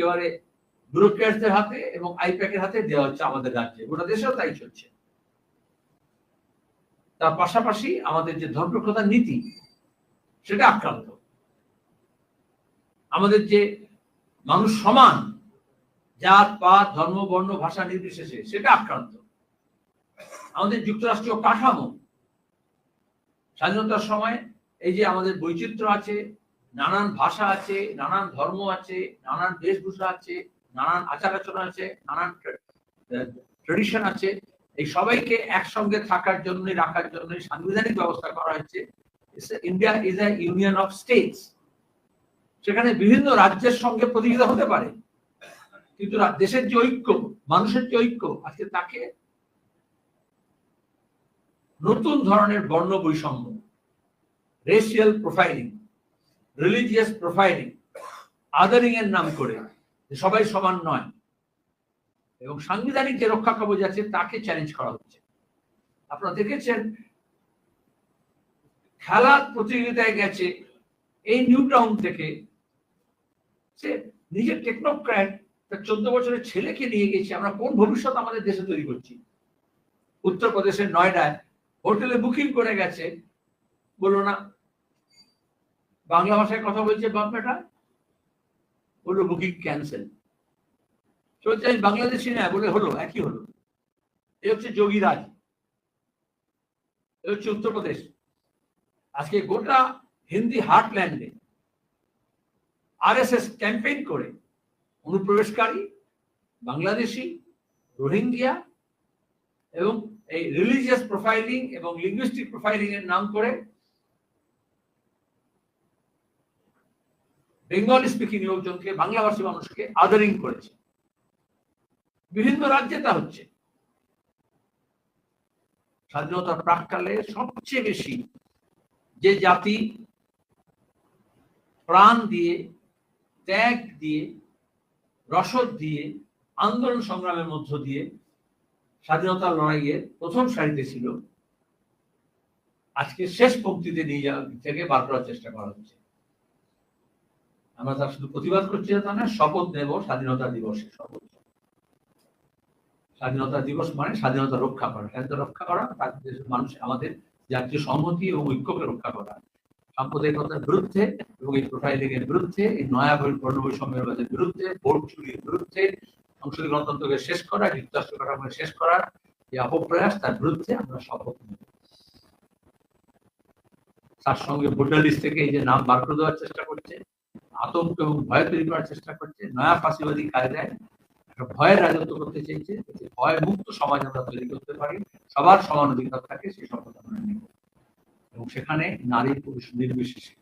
একেবারে ব্যুরোক্র্যাটদের হাতে এবং আইপ্যাকের হাতে দেওয়া হচ্ছে আমাদের রাজ্যে। গোটা দেশেও তাই চলছে। তার পাশাপাশি আমাদের যে ধর্মপ্রধান নীতি, সেটা আক্রান্ত। আমাদের যে মানুষ সমান, জাত, পাত, ধর্ম, বর্ণ, ভাষা নির্বিশেষে, সেটা আক্রান্ত। আমাদের যুক্তরাষ্ট্রীয় কাঠামো, স্বাধীনতার সময় এই যে আমাদের বৈচিত্র্য আছে নানান ভাষা আছে, নানান ধর্ম আছে, নানান বেশভূষা আছে, নানান আচার আচরণ আছে, নানান ট্রেডিশন আছে। এই সবাইকে একসঙ্গে থাকার জন্য, রাখার জন্য সাংবিধানিক ব্যবস্থা করা হয়েছে। India is a union of states সেখানে বিভিন্ন রাজ্যের সঙ্গে প্রতিযোগিতা হতে পারে। কিন্তু দেশের যে ঐক্য, মানুষের যে ঐক্য, আজকে তাকে নতুন ধরনের বর্ণ বৈষম্য racial profiling religious profiling othering এর নাম করে সবাই সমান নয়। এবং সাংবিধানিক যে রক্ষা কবচ আছে, তাকে চ্যালেঞ্জ করা হচ্ছে। আপনারা দেখেছেন, খেলার প্রতিযোগিতায় গেছে, এই নিউ টাউন থেকে সে নিজের টেকনোক্র্যাট তার চোদ্দ বছরের ছেলেকে নিয়ে গেছে। আমরা কোন ভবিষ্যৎ আমাদের দেশে তৈরি করছি? উত্তরপ্রদেশের নয়ডায় হোটেলে বুকিং করে গেছে। বলল না বাংলা ভাষায় কথা বলছে বাপ বলল, বুকিং ক্যান্সেল চলছে আমি বাংলাদেশি না, বলে হলো, একই হলো। এ হচ্ছে যোগীরাজ। এ হচ্ছে উত্তরপ্রদেশ। আজকে গোটা হিন্দি হার্টল্যান্ডে আর এস এস ক্যাম্পেইন করে অনুপ্রবেশকারী, বাংলাদেশি, রোহিঙ্গিয়া এবং এই রিলিজিয়াস প্রোফাইলিং এবং লিঙ্গুইস্টিক প্রোফাইলিং এর নাম করে বেঙ্গলি স্পিকিং লোকজনকে, বাংলাভাষী মানুষকে আদারিং করেছে। বিভিন্ন রাজ্যে তা হচ্ছে। স্বাধীনতার প্রাককালে সবচেয়ে বেশি যে জাতি প্রাণ দিয়ে, ত্যাগ দিয়ে, রসদ দিয়ে, আন্দোলন সংগ্রামের মধ্য দিয়ে স্বাধীনতা লড়াইয়ে প্রথম সারিতে ছিল, আজকে শেষ পঙ্ক্তিতে নিয়ে যাওয়া থেকে বার করার চেষ্টা করা হচ্ছে। আমরা তার শুধু প্রতিবাদ করছি তা না শপথ নেব স্বাধীনতা দিবসে শপথ। স্বাধীনতা দিবস মানে স্বাধীনতা রক্ষা করা। স্বাধীনতা রক্ষা করা তার মানুষ, আমাদের জাতীয় সংহতি এবং ঐক্যকে রক্ষা করা। সাম্প্রদায়িকতার বিরুদ্ধে এবং এই প্রোফাইলিং এর বিরুদ্ধে, এই নয়া বর্ণবৈষম্যের বিরুদ্ধে, ভোট চুরির বিরুদ্ধে, সংসদীয় গণতন্ত্রকে শেষ করা যুক্তরাষ্ট্র কাঠামো শেষ করার যে অপপ্রয়াস তার বিরুদ্ধে আমরা শপথ নেব। তার সঙ্গে ভোটার লিস্ট থেকে এই যে নাম বার করে দেওয়ার চেষ্টা করছে আতঙ্ক এবং ভয় তৈরি করার চেষ্টা করছে, নয়া ফাঁসিবাদী কায়দায় একটা ভয়ের রাজত্ব করতে চাইছে ভয় মুক্ত সমাজ আমরা তৈরি করতে পারি, সবার সমান অধিকার থাকে সেই শপথ আমরা নেব। এবং সেখানে নারী পুরুষ নির্বিশেষে,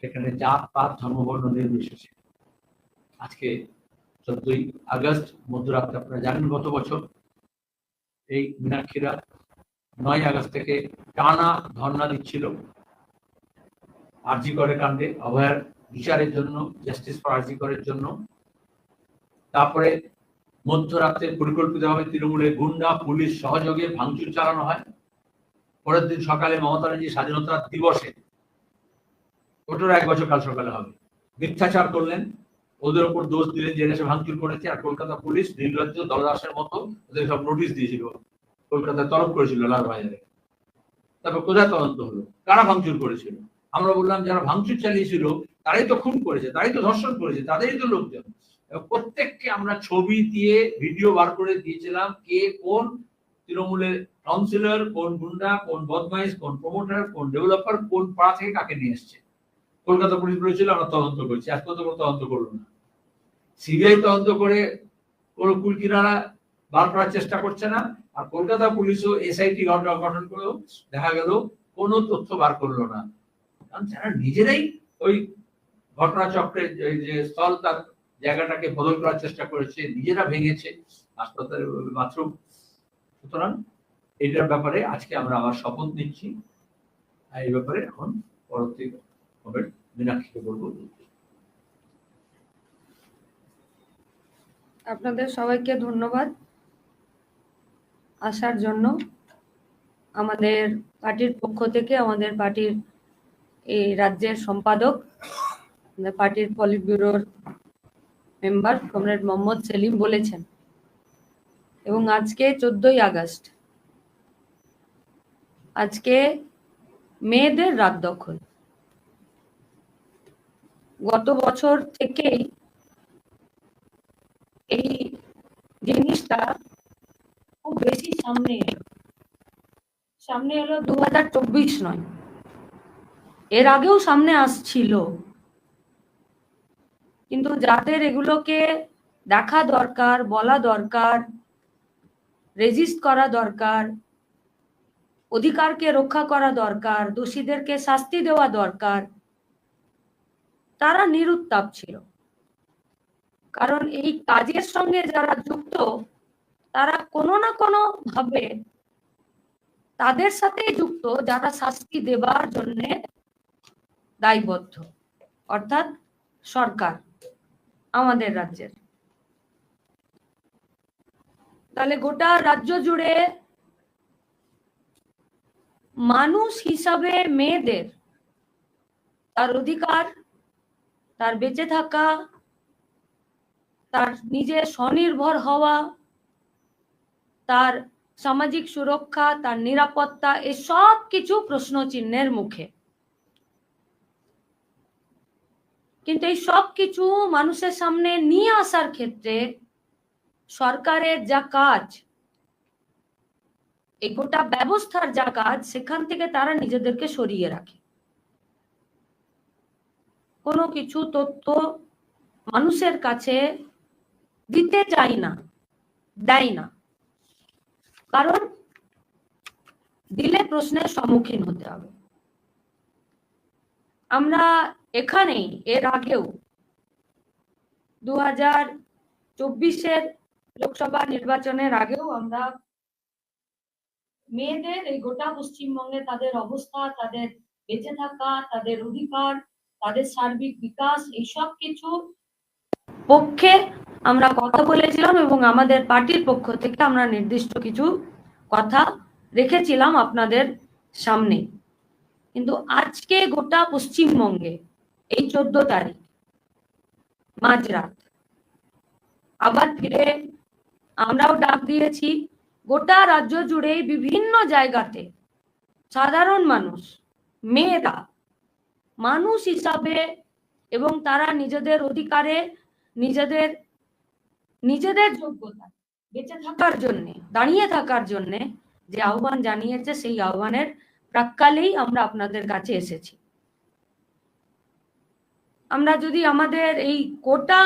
সেখানে জাত, পাত, ধর্মবর্ণ নির্বিশেষে। আজকে চোদ্দই আগস্ট, মধ্যরাত্রে আপনারা জানেন গত বছর এই মীনাক্ষীরা নয় আগস্ট থেকে টানা ধর্ণা দিচ্ছিল। আরজি করে কাণ্ডে, অভয়ার বিচারের জন্য জাস্টিস ফর আরজি করের জন্য। তারপরে মধ্যরাত্রে পরিকল্পিতভাবে তৃণমূলের গুন্ডা, পুলিশ সহযোগে ভাঙচুর চালানো হয়। পরের দিন সকালে মমতা ব্যানার্জি স্বাধীনতা দিবসে ওটার এক বছর কাল সকালে হবে। মিথ্যাচার করলেন, ওদের ওপর দোষ দিলেন যে এসে ভাঙচুর করেছে, আর কলকাতা পুলিশ নির্লজ্জ দলদাসের মতো ওদের সব নোটিশ দিয়েছিল। কলকাতায় তলব করেছিল লালবাজারে তারপর কোথায় তদন্ত হলো? কারা ভাঙচুর করেছিল? আমরা বললাম, যারা ভাঙচুর চালিয়েছিল তারাই তো খুন করেছে, তারাই তো ধর্ষণ করেছে, তাদেরই তো লোকজন। প্রত্যেককে আমরা ছবি দিয়ে ভিডিও বার করে দিয়েছিলাম কে কোন তৃণমূলের কাউন্সিলর কোন গুন্ডা, কোন বদমাইশ, কোন প্রমোটার কোন ডেভেলপার কোন পাড়া থেকে কাকে নিয়ে এসছে। কলকাতা পুলিশ বলেছিল, আমরা তদন্ত করছি আজ পর্যন্ত তদন্ত করল না। সিবিআই তদন্ত করে কোনো কুলকিনারা বার করার চেষ্টা করছে না, আর কলকাতা পুলিশও এসআইটি গঠন করেও দেখা গেল, কোনো তথ্য বার করল না। কারণ যারা নিজেরাই ওই ঘটনাচক্রে যে স্থল তার জায়গাটাকে বদল করার চেষ্টা করেছে, নিজেরা ভেঙেছে হাসপাতালে, বাথরুম। সুতরাং এটার ব্যাপারে আজকে আমরা আবার শপথ নিচ্ছি। এই ব্যাপারে এখন পরবর্তী হবে মীনাক্ষীকে বলব। আপনাদের সবাইকে ধন্যবাদ আসার জন্য। আমাদের পার্টির পক্ষ থেকে আমাদের পার্টির এই রাজ্যের সম্পাদক পার্টির পলিট ব্যুরোর মেম্বার কমরেড মোহাম্মদ সেলিম বলেছেন। এবং আজকে চোদ্দই আগস্ট, আজকে মেয়েদের রাত দখল। গত বছর থেকেই এই জিনিসটা খুব বেশি সামনে এলো। সামনে এলো দু নয়। এর আগেও সামনে আসছিল। কিন্তু যাদের এগুলোকে দেখা দরকার, বলা দরকার রেজিস্ট করা দরকার, অধিকারকে রক্ষা করা দরকার, দোষীদেরকে শাস্তি দেওয়া দরকার, তারা নিরুত্তাপ ছিল। কারণ এই কাজের সঙ্গে যারা যুক্ত, তারা কোনো না কোনো ভাবে তাদের সাথেই যুক্ত, যারা শাস্তি দেবার জন্য দায়বদ্ধ, অর্থাৎ সরকার। আমাদের রাজ্যের। তাহলে গোটা রাজ্য জুড়ে মানুষ হিসাবে মেয়েদের তার অধিকার, তার বেঁচে থাকা, তার নিজের স্বনির্ভর হওয়া, তার সামাজিক সুরক্ষা, তার নিরাপত্তা, এসব কিছু প্রশ্ন চিহ্নের মুখে। কিন্তু এই সব কিছু মানুষের সামনে নিয়ে আসার ক্ষেত্রে সরকারের যা কাজ, এই গোটা ব্যবস্থার যা কাজ, সেখান থেকে তারা নিজেদেরকে সরিয়ে রাখে। কোনো কিছু তথ্য মানুষের কাছে দিতে চাই না, দেয় না। কারণ দিলে প্রশ্নের সম্মুখীন হতে হবে। আমরা এখানেই, এর আগেও। দু হাজার চব্বিশের লোকসভা নির্বাচনের আগেও আমরা মেয়েদের এই গোটা পশ্চিমবঙ্গে তাদের অবস্থা, তাদের বেঁচে থাকা, তাদের অধিকার, তাদের সার্বিক বিকাশ এই সব কিছু পক্ষে আমরা কথা বলেছিলাম এবং আমাদের পার্টির পক্ষ থেকে আমরা নির্দিষ্ট কিছু কথা রেখেছিলাম আপনাদের সামনে। কিন্তু আজকে গোটা পশ্চিমবঙ্গে এই চোদ্দ তারিখ মাঝরাত আবার ফিরে আমরাও ডাক দিয়েছি, গোটা রাজ্য জুড়ে বিভিন্ন জায়গাতে সাধারণ মানুষ, মেয়েরা, মানুষ হিসাবে এবং তারা নিজেদের অধিকারে, নিজেদের নিজেদের যোগ্যতা বেঁচে থাকার জন্য, দাঁড়িয়ে থাকার জন্য যে আহ্বান জানিয়েছে, সেই আহ্বানের প্রাক্কালেই আমরা আপনাদের কাছে এসেছি। আমরা যদি আমাদের এই কোটা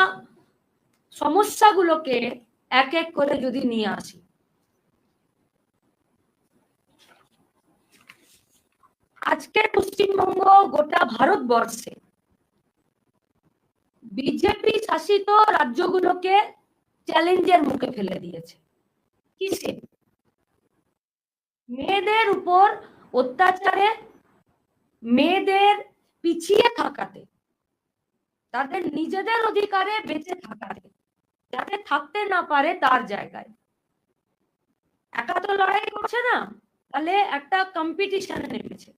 সমস্যাগুলোকে এক এক করে যদি নিয়ে আসি। আজকে পশ্চিমবঙ্গ গোটা ভারতবর্ষে বিজেপি শাসিত রাজ্যগুলোকে চ্যালেঞ্জের মুখে ফেলে দিয়েছে। কিসে? মেয়েদের উপর অত্যাচারে, মেয়েদের পিছিয়ে থাকাতে। তাদের নিজেদের অধিকারে বেঁচে থাকাতে, যাতে থাকতে না পারে তার জায়গায়। একা তো লড়াই করছে না, তাহলে একটা কম্পিটিশনে নেমেছে।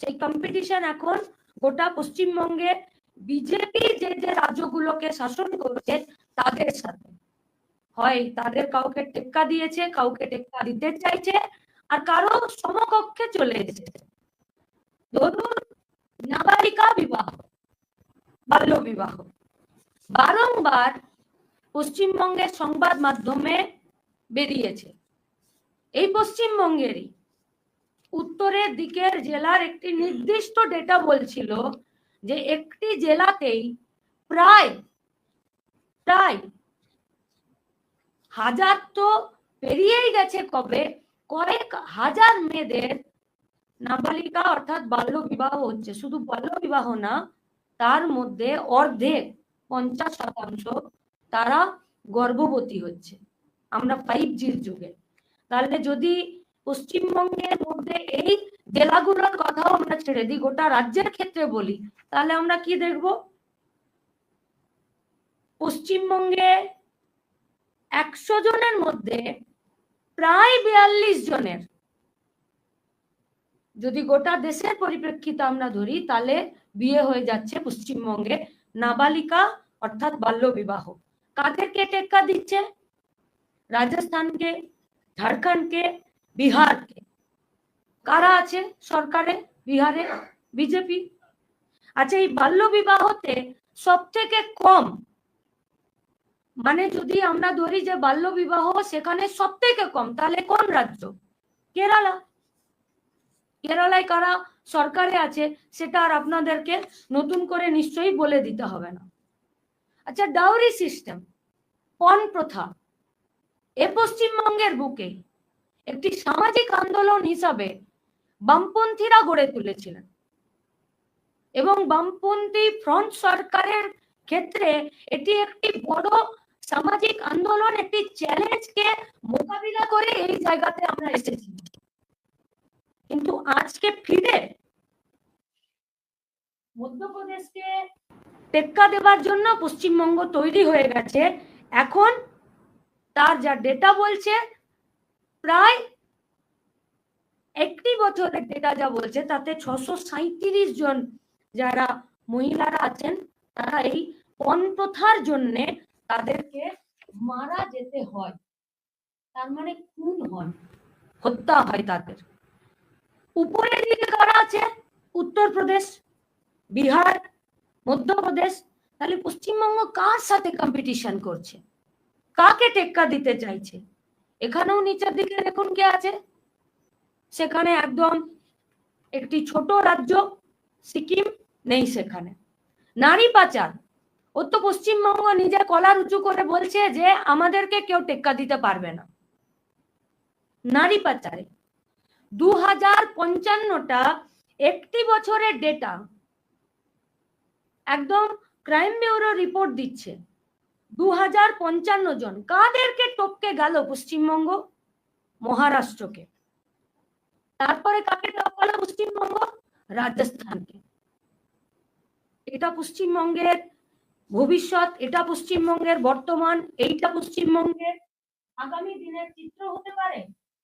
সেই কম্পিটিশন এখন গোটা পশ্চিমবঙ্গে বিজেপি যে যে রাজ্যগুলোকে শাসন করছে, তাদের সাথে। হয় তাদের কাউকে টেক্কা দিয়েছে, কাউকে টেক্কা দিতে চাইছে, আর কারও সমকক্ষে চলে এসেছে। ধরুন নাবালিকা বিবাহ। বাল্য বিবাহ। বারংবার পশ্চিমবঙ্গের সংবাদ মাধ্যমে বেরিয়েছে। এই পশ্চিমবঙ্গেরই উত্তরের দিকের জেলার একটি নির্দিষ্ট ডেটা বলছিল যে একটি জেলাতেই প্রায় প্রায় হাজার তো পেরিয়েই গেছে কবে কয়েক হাজার মেয়েদের নাবালিকা অর্থাৎ বাল্য বিবাহ হচ্ছে। শুধু বাল্য বিবাহ না তার মধ্যে অর্ধেক পঞ্চাশ শতাংশ তারা গর্ভবতী হচ্ছে। আমরা ফাইভ জির যুগে। তাহলে যদি পশ্চিমবঙ্গের মধ্যে এই জেলাগুলোর কথাও আমরা ছেড়ে দিই, গোটা রাজ্যের ক্ষেত্রে বলি, তাহলে আমরা কি দেখব? পশ্চিমবঙ্গে একশো জনের মধ্যে প্রায় বিয়াল্লিশ জনের। যদি গোটা দেশের পরিপ্রেক্ষিতে আমরা ধরি, তাহলে বিয়ে হয়ে যাচ্ছে পশ্চিমবঙ্গে। নাবালিকা অর্থাৎ বাল্য বিবাহ কাদেরকে টেক্কা দিচ্ছে? রাজস্থানকে, ঝাড়খণ্ডকে, বিহারকে। কারা আছে সরকারে? বিহারে? বিজেপি? আচ্ছা এই বাল্য বিবাহতে সব থেকে কম মানে যদি আমরা ধরি যে বাল্য বিবাহ সেখানে সব থেকে কম, তাহলে কোন রাজ্য? কেরালা। কেরালায় কারা সরকারে আছে, সেটা আর আপনাদেরকে নতুন করে নিশ্চয়ই বলে দিতে হবে না। আচ্ছা ডাউরি সিস্টেম, পণ প্রথা, এ পশ্চিমবঙ্গের বুকে একটি সামাজিক আন্দোলন হিসাবে বামপন্থীরা গড়ে তুলেছিলেন এবং বামপন্থী ফ্রন্ট সরকারের ক্ষেত্রে এটি একটি বড় সামাজিক আন্দোলন, একটি চ্যালেঞ্জকে মোকাবিলা করে এই জায়গাতে আমরা এসেছি। কিন্তু আজকে ফিরে মধ্যপ্রদেশকে টেক্কা দেবার জন্য পশ্চিমবঙ্গ তৈরি হয়ে গেছে। এখন তার যা ডেটা বলছে প্রায় একটি বছরের ডেটা যা বলছে তাতে ছশো সাঁইত্রিশ জন যারা মহিলারা আছেন তারা এই পণ প্রথার জন্যে তাদেরকে মারা যেতে হয়। তার মানে খুন হয় হত্যা হয় তাদের। উপরের দিকে কারা আছে? উত্তরপ্রদেশ, বিহার, মধ্যপ্রদেশ। তাহলে পশ্চিমবঙ্গ কার সাথে কম্পিটিশন করছে? কাকে টেক্কা দিতে চাইছে? এখানেও নিচের দিকে দেখুন কে আছে। সেখানে একদম একটি ছোট রাজ্য, সিকিম নেই সেখানে। নারী পাচার। ও তো পশ্চিমবঙ্গ নিজে কলার উঁচু করে বলছে যে আমাদেরকে কেউ টেক্কা দিতে পারবে না। নারী পাচারে। দু হাজার পঞ্চান্নটা একটি বছরের ডেটা একদম ক্রাইম ব্যুরো রিপোর্ট দিচ্ছে। দু হাজার পঞ্চান্ন জন। কাদেরকে টপকে গেল পশ্চিমবঙ্গ? মহারাষ্ট্রকে। তারপরে কাকে টপকালো পশ্চিমবঙ্গ? রাজস্থানকে। এটা পশ্চিমবঙ্গের ভবিষ্যৎ, এটা পশ্চিমবঙ্গের বর্তমান, এইটা পশ্চিমবঙ্গের। আগামী দিনের চিত্র হতে পারে।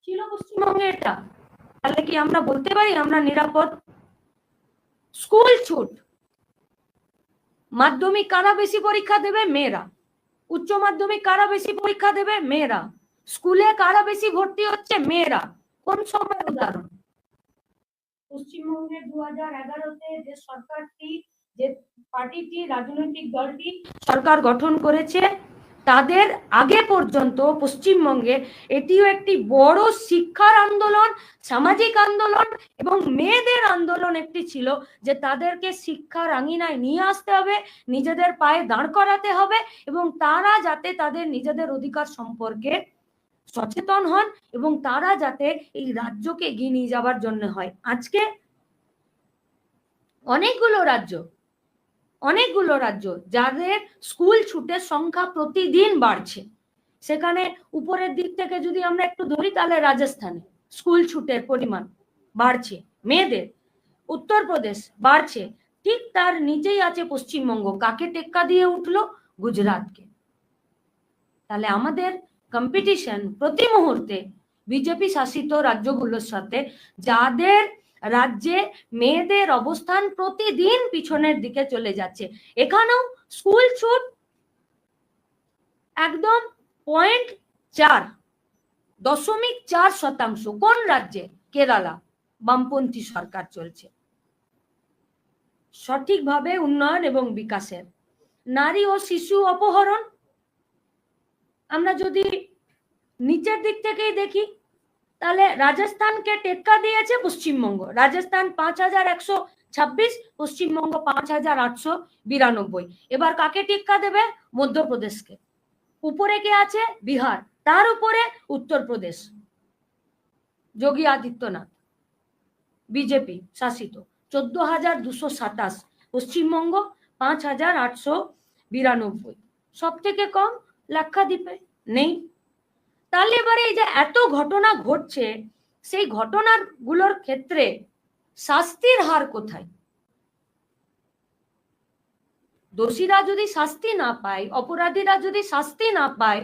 ছিল পশ্চিমবঙ্গে এটা তাহলে কি আমরা বলতে পারি আমরা নিরাপদ? স্কুল ছুট। মাধ্যমিক কারা বেশি পরীক্ষা দেবে? মেয়েরা। উচ্চ মাধ্যমিক কারা বেশি পরীক্ষা দেবে? মেয়েরা। স্কুলে কারা বেশি ভর্তি হচ্ছে? মেয়েরা। কোন সময় উদাহরণ? পশ্চিমবঙ্গে দু হাজার এগারোতে যে সরকারটি, যে পার্টিটি, রাজনৈতিক দলটি সরকার গঠন করেছে তাদের আগে পর্যন্ত পশ্চিমবঙ্গে এটিও একটি বড় শিক্ষার আন্দোলন, সামাজিক আন্দোলন এবং মেয়েদের আন্দোলন একটি ছিল যে তাদেরকে শিক্ষার আঙিনায় নিয়ে আসতে হবে, নিজেদের পায়ে দাঁড় করাতে হবে এবং তারা যাতে তাদের নিজেদের অধিকার সম্পর্কে সচেতন হন এবং তারা যাতে এই রাজ্যকে এগিয়ে নিয়ে যাওয়ার জন্য হয়। আজকে অনেকগুলো রাজ্য অনেকগুলো রাজ্য যাদের স্কুল ছুটের সংখ্যা প্রতিদিন বাড়ছে। সেখানে উপরের দিক থেকে যদি আমরা একটু ধরি, তাহলে রাজস্থানে স্কুল ছুটের পরিমাণ বাড়ছে। মেয়েদের উত্তরপ্রদেশ বাড়ছে। ঠিক তার নিচেই আছে পশ্চিমবঙ্গ। কাকে টেক্কা দিয়ে উঠল? গুজরাটকে। তাহলে আমাদের কম্পিটিশন প্রতি মুহূর্তে বিজেপি শাসিত রাজ্যগুলোর সাথে যাদের রাজ্যে মেয়েদের অবস্থান প্রতিদিন পিছনের দিকে চলে যাচ্ছে। এখানেও স্কুল ছুট একদম পয়েন্ট চার, দশমিক চার শতাংশ। কোন রাজ্যে? কেরালা। বামপন্থী সরকার চলছে। সঠিকভাবে উন্নয়ন এবং বিকাশের। নারী ও শিশু অপহরণ। আমরা যদি নিচের দিক থেকেই দেখি তাহলে রাজস্থানকে টেক্কা দিয়েছে পশ্চিমবঙ্গ। রাজস্থান পাঁচ হাজার একশো ছাব্বিশ, পশ্চিমবঙ্গ পাঁচ হাজার আটশো বিরানব্বই। এবার কাকে টেক্কা দেবে? মধ্যপ্রদেশকে। উপরে কে আছে? বিহার। তার উপরে উত্তরপ্রদেশ। যোগী আদিত্যনাথ, বিজেপি শাসিত। চোদ্দ হাজার দুশো সাতাশ, পশ্চিমবঙ্গ পাঁচ হাজার আটশো বিরানব্বই। সব থেকে কম? লাক্ষাদ্বীপে? নেই। তাহলে এবারে এই যে এত ঘটনা ঘটছে, সেই ঘটনারগুলোর ক্ষেত্রে শাস্তির হার কোথায়? দোষীরা যদি শাস্তি না পায়, অপরাধীরা যদি শাস্তি না পায়,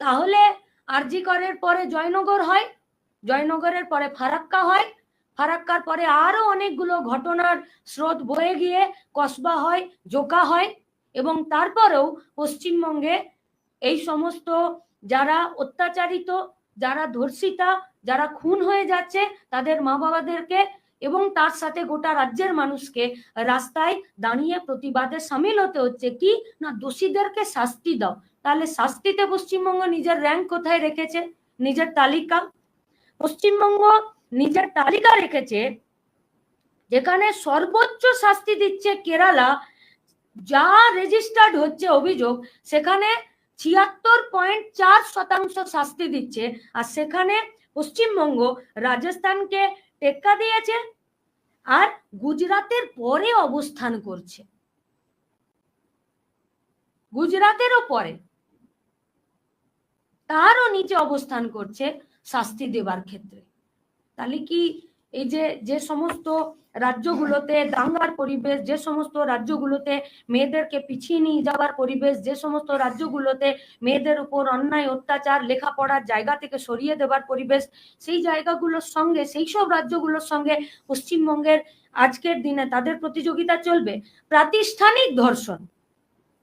তাহলে আরজি করের পরে জয়নগর হয়, জয়নগরের পরে ফারাক্কা হয়, ফারাক্কার পরে আরও অনেকগুলো ঘটনার স্রোত বয়ে গিয়ে কসবা হয়, জোকা হয় এবং তারপরেও পশ্চিমবঙ্গে এই সমস্ত যারা অত্যাচারিত, যারা ধর্ষিতা, যারা খুন হয়ে যাচ্ছে, তাদের মা বাবাদেরকে এবং তার সাথে গোটা রাজ্যের মানুষকে রাস্তায় দাঁড়িয়ে প্রতিবাদে সামিল হতে হচ্ছে। কি? না, দোষীদেরকে শাস্তি দাও। তাহলে শাস্তিতে পশ্চিমবঙ্গ নিজের র্যাঙ্ক কোথায় রেখেছে? নিজের তালিকা। পশ্চিমবঙ্গ নিজের তালিকা রেখেছে, যেখানে সর্বোচ্চ শাস্তি দিচ্ছে কেরালা। যা রেজিস্টার্ড হচ্ছে অভিযোগ, সেখানে ছিয়াত্তর পয়েন্ট চার শতাংশ শাস্তি দিচ্ছে। আর সেখানে পশ্চিমবঙ্গ রাজস্থানকে টেক্কা দিয়েছে আর গুজরাটের পরে অবস্থান করছে। গুজরাটেরও পরে তারও নিচে অবস্থান করছে শাস্তি দেবার ক্ষেত্রে। তাহলে কি এই যে যে সমস্ত রাজ্যগুলোতে দাঙ্গার পরিবেশ, যে সমস্ত রাজ্যগুলোতে মেয়েদেরকে পিছিয়ে নিয়ে যাওয়ার পরিবেশ, যে সমস্ত রাজ্যগুলোতে মেয়েদের উপর অন্যায়, অত্যাচার, লেখাপড়ার জায়গা থেকে সরিয়ে দেবার পরিবেশ, সেই জায়গাগুলোর সঙ্গে, সেই সব রাজ্যগুলোর সঙ্গে পশ্চিমবঙ্গের আজকের দিনে তাদের প্রতিযোগিতা চলবে। প্রাতিষ্ঠানিক ধর্ষণ।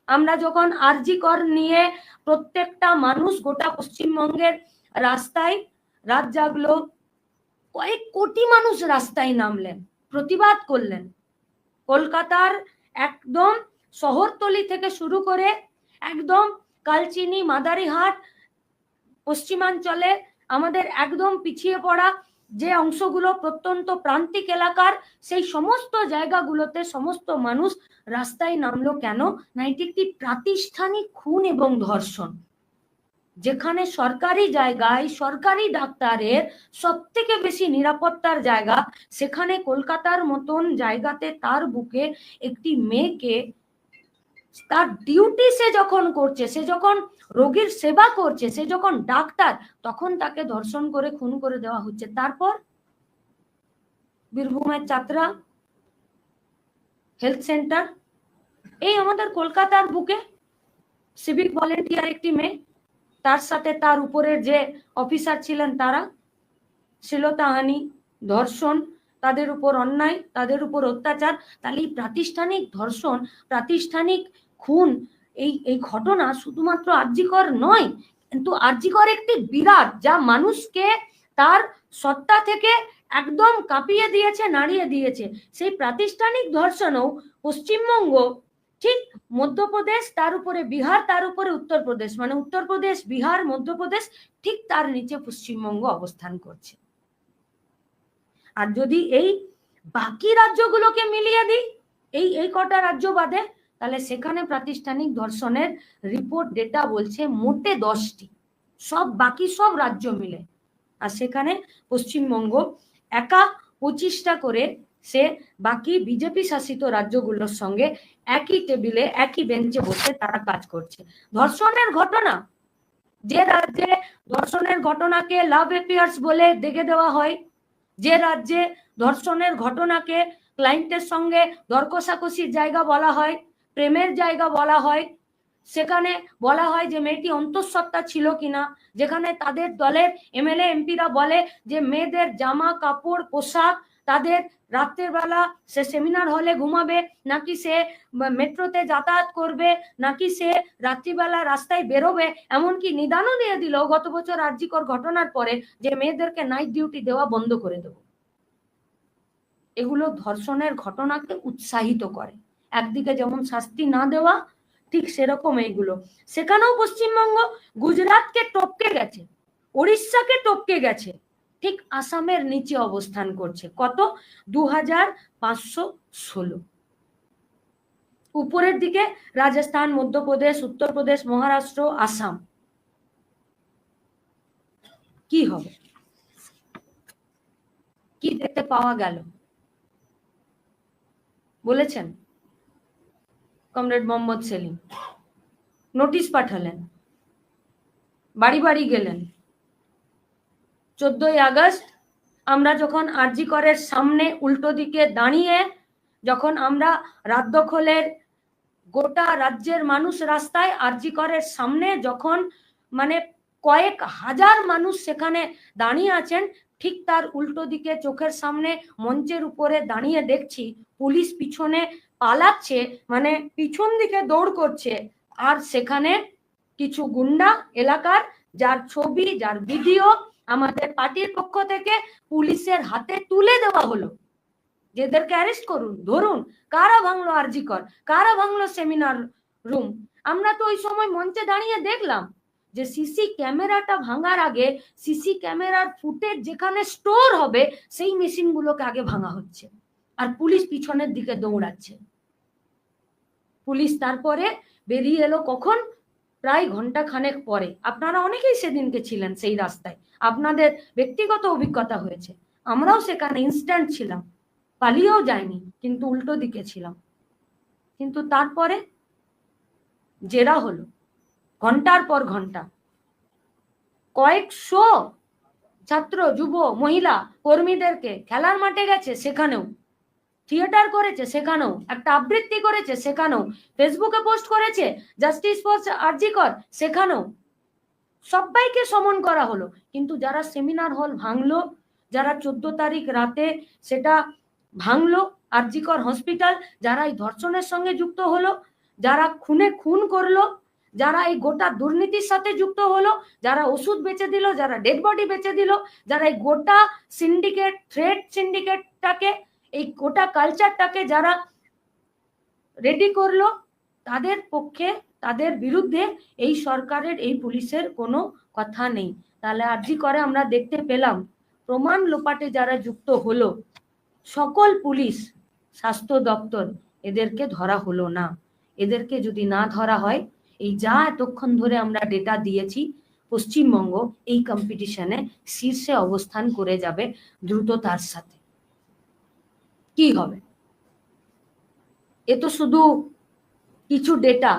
আমরা যখন আরজি কর নিয়ে প্রত্যেকটা মানুষ গোটা পশ্চিমবঙ্গের রাস্তায় রাত জাগলো, কয়েক কোটি মানুষ রাস্তায় নামলেন। প্রতিবাদ করলেন। কলকাতার একদম শহরতলি থেকে শুরু করে একদম কালচিনি, মাদারিহাট, পশ্চিমাঞ্চলে আমাদের একদম পিছিয়ে পড়া যে অংশগুলো প্রত্যন্ত প্রান্তিক এলাকার, সেই সমস্ত জায়গাগুলোতে সমস্ত মানুষ রাস্তায় নামলো কেন? না, এটি একটি প্রাতিষ্ঠানিক খুন এবং ধর্ষণ। যেখানে সরকারি জায়গায় সরকারি ডাক্তারের সব থেকে বেশি নিরাপত্তার জায়গা, সেখানে কলকাতার মতন জায়গাতে তার বুকে একটি মেয়েকে তার ডিউটি সে যখন করছে, সে যখন রোগীর সেবা করছে, সে যখন ডাক্তার, তখন তাকে ধর্ষণ করে, খুন করে দেওয়া হচ্ছে। তারপর বীরভূমের চাতরা হেলথ সেন্টার এই আমাদের কলকাতার বুকে সিভিক ভলেন্টিয়ার একটি মেয়ে তার সাথে তার উপরের যে অফিসার ছিলেন তারা, শ্লীলতাহানি, ধর্ষণ, তাদের উপর অন্যায়, তাদের উপর অত্যাচার, তাহলে এই প্রাতিষ্ঠানিক ধর্ষণ, প্রাতিষ্ঠানিক খুন, এই এই ঘটনা শুধুমাত্র আর্যিকর নয়, কিন্তু আর্যিকর একটি বিরাট যা মানুষকে তার সত্তা থেকে একদম কাঁপিয়ে দিয়েছে, নাড়িয়ে দিয়েছে। সেই প্রাতিষ্ঠানিক ধর্ষণও পশ্চিমবঙ্গ ঠিক মধ্যপ্রদেশ, তার উপরে বিহার, তার উপরে উত্তরপ্রদেশ। মানে উত্তরপ্রদেশ, বিহার, মধ্যপ্রদেশ ঠিক তার নিচে পশ্চিমবঙ্গ অবস্থান করছে। আর যদি এই বাকি রাজ্যগুলোকে মিলিয়ে দিই, এই এই কটা রাজ্য বাদে, তাহলে সেখানে প্রাতিষ্ঠানিক ধর্ষণের রিপোর্ট ডেটা বলছে মোটে দশটি। সব, বাকি সব রাজ্য মিলে। আর সেখানে পশ্চিমবঙ্গ একা পঁচিশটা করে সে বাকি বিজেপি শাসিত রাজ্যগুলোর সঙ্গে একই টেবিলে, একই বেঞ্চে বসে তারা কাজ করছে। ধর্ষণের ঘটনা? যে রাজ্যে ধর্ষণের ঘটনাকে লাভ এফেয়ার্স বলে দেখে দেওয়া হয়, যে রাজ্যে ধর্ষণের ঘটনাকে ক্লায়েন্টের সঙ্গে দর কষাকষির জায়গা বলা হয়, প্রেমের জায়গা বলা হয়, সেখানে বলা হয় যে মেয়েটি অন্তঃসত্ত্বা ছিল কিনা, যেখানে তাদের দলের এমএলএ এমপিরা বলে যে মেয়েদের জামা, কাপড়, পোশাক তাদের রাত্রের বেলা সে সেমিনার হলে ঘুমাবে, নাকি সে মেট্রোতে যাতায়াত করবে, নাকি সে রাত্রিবেলা রাস্তায় বেরোবে, এমনকি নিদানও দিয়ে দিল গত বছর আর্যিকর ঘটনার পরে যে মেয়েদেরকে নাইট ডিউটি দেওয়া বন্ধ করে দেব। এগুলো ধর্ষণের ঘটনাকে উৎসাহিত করে। একদিকে যেমন শাস্তি না দেওয়া, ঠিক সেরকম এইগুলো। সেখানেও পশ্চিমবঙ্গ গুজরাটকে টপকে গেছে উড়িষ্যাকে টপকে গেছে। ঠিক আসামের নিচে অবস্থান করছে। কত? দু হাজার পাঁচশো ষোলো। উপরের দিকে রাজস্থান, মধ্যপ্রদেশ, উত্তরপ্রদেশ, মহারাষ্ট্র, আসাম। কি হবে? কি দেখতে পাওয়া গেল? বলেছেন? কমরেড মোহাম্মদ সেলিম। নোটিশ পাঠালেন। বাড়ি বাড়ি গেলেন। চোদ্দই আগস্ট আমরা যখন আরজি করের সামনে উল্টো দিকে দাঁড়িয়ে, যখন আমরা রাত দখলের গোটা রাজ্যের মানুষ রাস্তায় আরজি করের সামনে যখন মানে কয়েক হাজার মানুষ সেখানে দাঁড়িয়ে আছেন, ঠিক তার উল্টো দিকে চোখের সামনে মঞ্চের উপরে দাঁড়িয়ে দেখছি পুলিশ পিছনে পালাচ্ছে মানে পিছন দিকে দৌড় করছে। আর সেখানে কিছু গুন্ডা এলাকার, যার ছবি, যার ভিডিও আমাদের পার্টির পক্ষ থেকে পুলিশের হাতে তুলে দেওয়া হলো। যেদেরকে অ্যারেস্ট করুন, ধরুন, কারা ভাঙলো আরজিকর কারা ভাঙলো সেমিনার রুম আমরা তো ওই সময় মঞ্চে দাঁড়িয়ে দেখলাম যে সিসি ক্যামেরাটা ভাঙার আগে সিসি ক্যামেরার ফুটেজ যেখানে স্টোর হবে, সেই মেশিনগুলোকে আগে ভাঙা হচ্ছে। আর পুলিশ পিছনের দিকে দৌড়াচ্ছে। পুলিশ তারপরে বেরিয়ে এলো কখন? প্রায় ঘণ্টা খানেক পরে, আপনারা অনেকেই সেদিনকে ছিলেন সেই রাস্তায়। আপনাদের ব্যক্তিগত অভিজ্ঞতা হয়েছে। আমরাও সেখানে ইনস্ট্যান্ট ছিলাম। পালিয়েও যায়নি কিন্তু উল্টো দিকে ছিলাম। কিন্তু তারপরে জেরা হলো। ঘণ্টার পর ঘণ্টা। কয়েকশো ছাত্র যুব মহিলা, কর্মীদেরকে খেলার মাঠে গেছে সেখানেও। থিয়েটার করেছে সেখানেও, একটা আবৃত্তি করেছে সেখানেও, ফেসবুকে পোস্ট করেছে, জাস্টিস ফর আরজিকর সেখানেও। সবাইকে সমন করা হলো, কিন্তু যারা সেমিনার হল ভাঙলো, যারা চোদ্দ তারিখ রাতে সেটা ভাঙলো, আরজিকর হসপিটাল, যারা এই ধর্ষণের সঙ্গে যুক্ত হলো, যারা খুনে খুন করল, যারা এই গোটা দুর্নীতির সাথে যুক্ত হলো, যারা ওষুধ বেচে দিল, যারা ডেড বডি বেচে দিল, যারা এই গোটা সিন্ডিকেট থ্রেড সিন্ডিকেটটাকে এই গোটা কালচারটাকে যারা রেডি করল, তাদের পক্ষে, তাদের বিরুদ্ধে এই সরকারের, এই পুলিশের কোনো কথা নেই। তাহলে আর্জি করে আমরা দেখতে পেলাম, প্রমাণ লোপাটে যারা যুক্ত হলো, সকল পুলিশ, স্বাস্থ্য দপ্তর, এদেরকে ধরা হলো না। এদেরকে যদি না ধরা হয়, এই যা এতক্ষণ ধরে আমরা ডেটা দিয়েছি, পশ্চিমবঙ্গ এই কম্পিটিশনে শীর্ষে অবস্থান করে যাবে দ্রুততার সাথে। কি হবে? এ তো শুধু কিছু ডেটা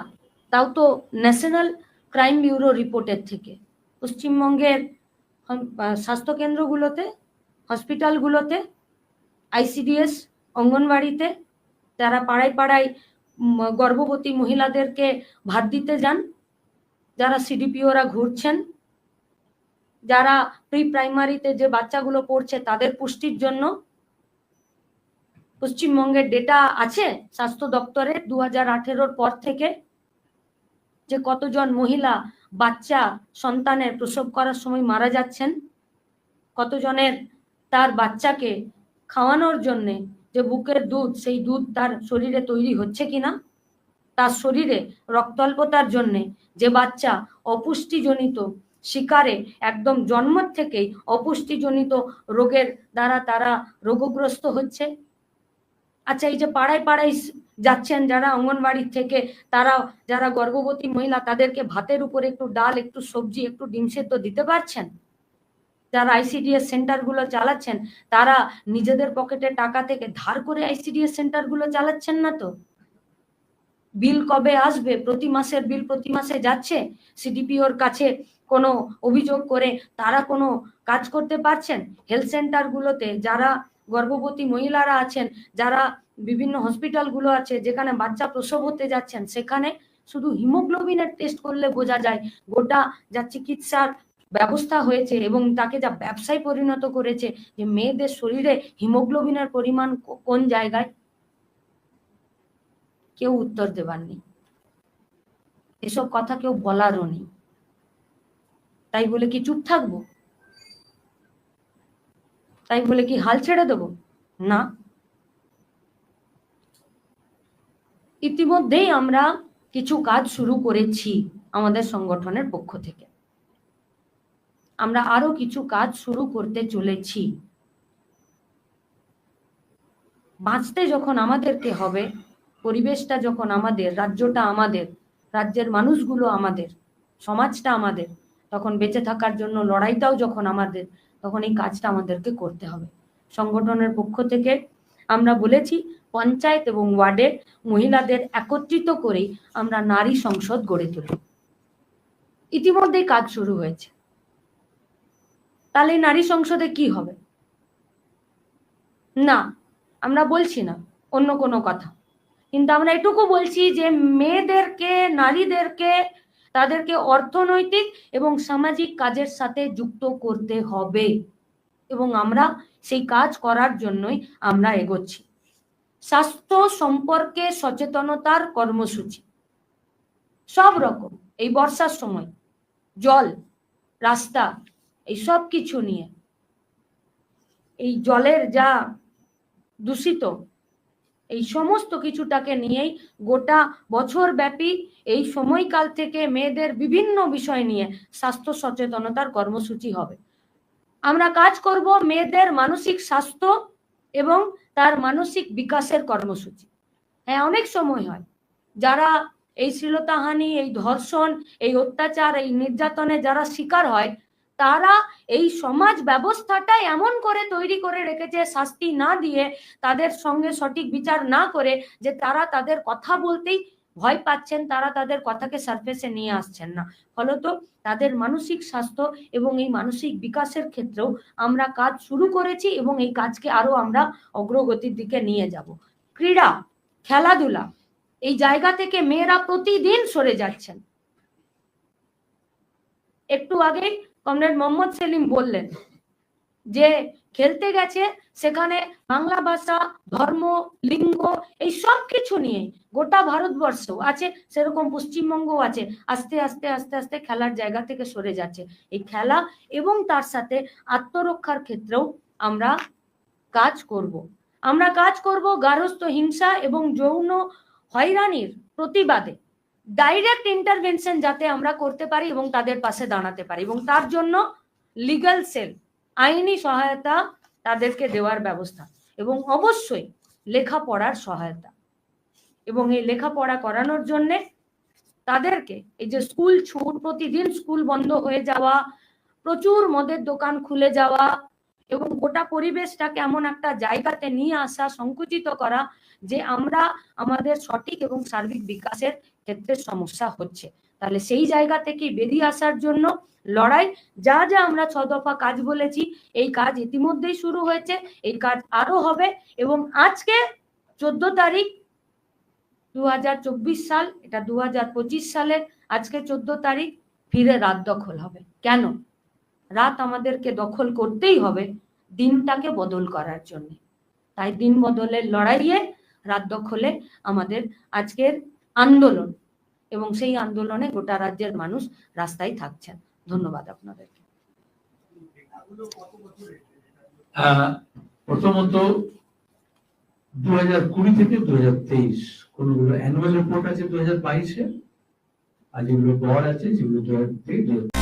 তাও তো ন্যাশনাল ক্রাইম ব্যুরো রিপোর্টের থেকে। পশ্চিমবঙ্গের স্বাস্থ্যকেন্দ্রগুলোতে হসপিটালগুলোতে আইসিডিএস অঙ্গনবাড়িতে যারা পাড়ায় পাড়ায় গর্ভবতী মহিলাদেরকে ভাত দিতে যান, যারা সিডিপিওরা ঘুরছেন, যারা প্রি প্রাইমারিতে যে বাচ্চাগুলো পড়ছে তাদের পুষ্টির জন্য পশ্চিমবঙ্গের ডেটা আছে স্বাস্থ্য দপ্তরের দু হাজার আঠেরোর পর থেকে যে কতজন মহিলা, বাচ্চা, সন্তানের প্রসব করার সময় মারা যাচ্ছেন, কতজনের তার বাচ্চাকে খাওয়ানোর জন্যে যে বুকের দুধ, সেই দুধ তার শরীরে তৈরি হচ্ছে কিনা, তার শরীরে রক্তল্পতার জন্যে যে বাচ্চা অপুষ্টিজনিত শিকারে একদম জন্ম থেকেই অপুষ্টিজনিত রোগের দ্বারা তারা রোগগ্রস্ত হচ্ছে আচ্ছা এই যে পাড়ায় পাড়ায় যাচ্ছেন যারা অঙ্গনবাড়ির থেকে, তারা যারা গর্ভবতী মহিলা, তাদেরকে ভাতের উপরে একটু ডাল, একটু সবজি, একটু ডিম সেদ্ধ দিতে পারছেন? যারা আইসিডিএস সেন্টারগুলো চালাচ্ছেন, তারা নিজেদের পকেটে টাকা থেকে ধার করে আইসিডিএস সেন্টারগুলো চালাচ্ছেন না তো? বিল কবে আসবে? প্রতি মাসের বিল প্রতি মাসে যাচ্ছে? সিডিপিওর কাছে কোনো অভিযোগ করে তারা কোনো কাজ করতে পারছেন? হেলথ সেন্টারগুলোতে যারা গর্ভবতী মহিলারা আছেন, যারা বিভিন্ন হসপিটালগুলো আছে, যেখানে বাচ্চা প্রসব হতে যাচ্ছেন, সেখানে শুধু হিমোগ্লোবিনের টেস্ট করলে বোঝা যায় গোটা যা চিকিৎসার ব্যবস্থা হয়েছে এবং তাকে যা ব্যবসায় পরিণত করেছে যে মেয়েদের শরীরে হিমোগ্লোবিনের পরিমাণ কোন জায়গায়? কেউ উত্তর দেবার নেই। এসব কথা কেউ বলারও নেই। তাই বলে কি চুপ থাকব? তাই বলে কি হাল ছেড়ে দেবো? না। ইতিমধ্যেই আমরা কিছু কাজ শুরু করেছি আমাদের সংগঠনের পক্ষ থেকে। আমরা আরও কিছু কাজ শুরু করতে চলেছি। বাঁচতে যখন আমাদেরকে হবে, পরিবেশটা যখন আমাদের, রাজ্যটা আমাদের, রাজ্যের মানুষগুলো আমাদের, সমাজটা আমাদের, তখন বেঁচে থাকার জন্য লড়াইটাও যখন আমাদের তখন এই কাজটা আমাদেরকে করতে হবে। সংগঠনের পক্ষ থেকে আমরা বলেছি, পঞ্চায়েত এবং ওয়ার্ডে মহিলাদের একত্রিত করেই আমরা নারী সংসদ গড়ে তুলি। ইতিমধ্যেই কাজ শুরু হয়েছে। তাহলে নারী সংসদে কি হবে? না, আমরা বলছি না, অন্য কোনো কথা। কিন্তু আমরা এটুকু বলছি যে মেয়েদেরকে, নারীদেরকে তাদেরকে অর্থনৈতিক এবং সামাজিক কাজের সাথে যুক্ত করতে হবে। এবং আমরা সেই কাজ করার জন্যই আমরা এগোচ্ছি। স্বাস্থ্য সম্পর্কে সচেতনতার কর্মসূচি। সব রকম, এই বর্ষার সময়, জল, রাস্তা, এই সব কিছু নিয়ে। এই জলের যা দূষিত, এই সমস্ত কিছুটাকে নিয়েই গোটা বছর ব্যাপী এই সময়কাল থেকে মেয়েদের বিভিন্ন বিষয় নিয়ে স্বাস্থ্য সচেতনতার কর্মসূচি হবে। আমরা কাজ করব মেয়েদের মানসিক স্বাস্থ্য এবং তার মানসিক বিকাশের কর্মসূচি। হ্যাঁ অনেক সময় হয়। যারা এই শ্লীলতাহানি, এই ধর্ষণ, এই অত্যাচার, এই নির্যাতনে যারা শিকার হয়, তারা এই সমাজ ব্যবস্থাটা এমন করে তৈরি করে রেখেছে, শাস্তি না দিয়ে তাদের সঙ্গে সঠিক বিচার না করে যে তারা তাদের কথা বলতেই ভয় পাচ্ছেন তারা তাদের কথাকে সারফেসে নিয়ে আসছেন না। ফলত তাদের মানসিক স্বাস্থ্য এবং এই মানসিক বিকাশের ক্ষেত্রেও আমরা কাজ শুরু করেছি এবং এই কাজকে আরও আমরা অগ্রগতির দিকে নিয়ে যাব। ক্রীড়া, খেলাধুলা, এই জায়গা থেকে মেয়েরা প্রতিদিন সরে যাচ্ছেন। একটু আগে কমরেড মোহাম্মদ সেলিম বললেন যে, খেলতে গেছে সেখানে বাংলা ভাষা, ধর্ম, লিঙ্গ এই সব কিছু নিয়ে গোটা ভারতবর্ষ আছে, সেরকম পশ্চিমবঙ্গ আছে, আস্তে আস্তে আস্তে আস্তে খেলার জায়গা থেকে সরে যাচ্ছে। এই খেলা এবং তার সাথে আত্মরক্ষার ক্ষেত্রেও আমরা কাজ করব। আমরা কাজ করব গার্হস্থ হিংসা এবং যৌন হয়রানির প্রতিবাদে। ডাইরেক্ট ইন্টারভেনশন যাতে আমরা করতে পারি এবং তাদের পাশে দাঁড়াতে পারি এবং তার জন্য লিগ্যাল সেল আইনি সহায়তা তাদেরকে দেওয়ার ব্যবস্থা এবং অবশ্যই লেখাপড়ার সহায়তা। এবং এই লেখাপড়া করানোর জন্য তাদেরকে এই যে স্কুল ছুট, প্রতিদিন স্কুল বন্ধ হয়ে যাওয়া, প্রচুর মদের দোকান খুলে যাওয়া এবং গোটা পরিবেশটাকে এমন একটা জায়গাতে নিয়ে আসা, সংকুচিত করা যে আমরা আমাদের সঠিক এবং সার্বিক বিকাশের ক্ষেত্রে সমস্যা হচ্ছে। তাহলে সেই জায়গা থেকে বেরিয়ে আসার জন্য লড়াই, যা যা আমরা ছ দফা কাজ বলেছি, এই কাজ ইতিমধ্যেই শুরু হয়েছে, এই কাজ আরও হবে এবং আজকে চোদ্দ তারিখ দু হাজার চব্বিশ সাল, এটা দু হাজার পঁচিশ সালের আজকে চোদ্দ তারিখ, ফিরে রাত দখল হবে। কেন? রাত আমাদেরকে দখল করতেই হবে দিনটাকে বদল করার জন্য। তাই দিন বদলের লড়াইয়ে রাত দখলে আমাদের আজকের আন্দোলন এবং সেই আন্দোলনে গোটা রাজ্যের মানুষ রাস্তায় থাকছেন। ধন্যবাদ আপনাদেরকে। প্রথমত দু হাজার কুড়ি থেকে দু হাজার তেইশ কোনগুলো অ্যানুয়াল রিপোর্ট আছে দু হাজার বাইশে? আর যেগুলো গড় আছে থেকে দু হাজার